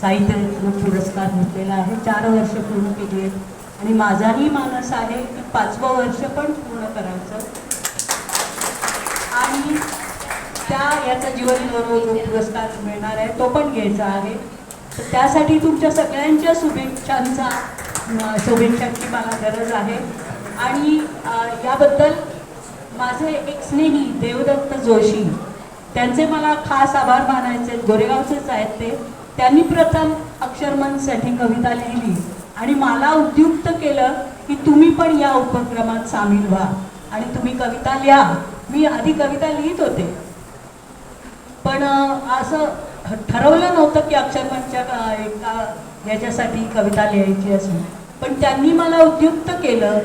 साहित्य पुरस्कार घेतलेला आहे. चार वर्ष पूर्ण केली आहेत. आणि माझाही मानस आहे की पाचवं वर्ष पण पूर्ण करायचं. आणि त्या याचा जीवन गौरव जो पुरस्कार मिळणार आहे तो पण घ्यायचा आहे. तर त्यासाठी तुमच्या सगळ्यांच्या शुभेच्छांचा शुभेच्छांची मला गरज आहे. आणि याबद्दल माझे एक स्नेही देवदत्त जोशी त्यांचे मला खास आभार मानायचे आहेत. गोरेगावचेच आहेत ते. त्यांनी प्रथम अक्षरमनसाठी कविता लिहिली आणि मला उद्युक्त केलं की तुम्ही पण या उपक्रमात सामील व्हा. आणि तुम्ही कविता लिहा. मी आधी कविता लिहित होते. पण असं ठरवलं नव्हतं की अक्षरमनच्या एका याच्यासाठी कविता लिहायची असून पण त्यांनी मला उद्युक्त केलं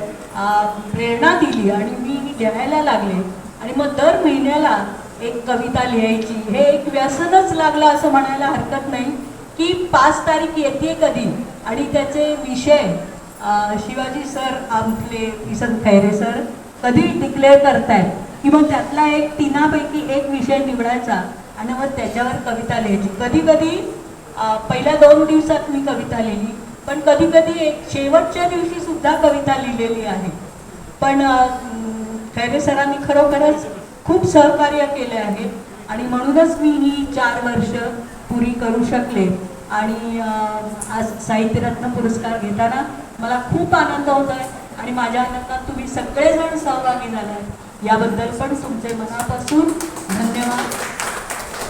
प्रेरणा दिली आणि मी लिहायला लागले. आणि मग दर महिन्याला एक कविता लिहायची. हे एक व्यसनच लागलं असं म्हणायला हरकत नाही की पाच तारीख येते कधी? आणि त्याचे विषय शिवाजी सर आमले किसन खैरे सर कधी डिक्लेअर करतायत? की मग त्यातला एक तिनापैकी एक विषय निवडायचा आणि मग त्याच्यावर कविता लिहायची. कधी कधी पहिल्या दोन दिवसात मी कविता लिहिली पण कधी कधी एक शेवटच्या दिवशी सुद्धा कविता लिहिलेली आहे. पण खैरे सरांनी खरोखरच खूप सहकार्य केले आहे आणि म्हणूनच मी ही चार वर्ष पुरी करू शकले. आणि आज साहित्यरत्न पुरस्कार घेताना मला खूप आनंद होत आहे आणि माझ्या आनंदात तुम्ही सगळेजण सहभागी झालात. याबद्दल पण तुमचे मनापासून धन्यवाद.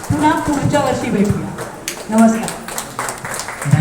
पुन्हा पुढच्या वर्षी भेटूया. नमस्कार.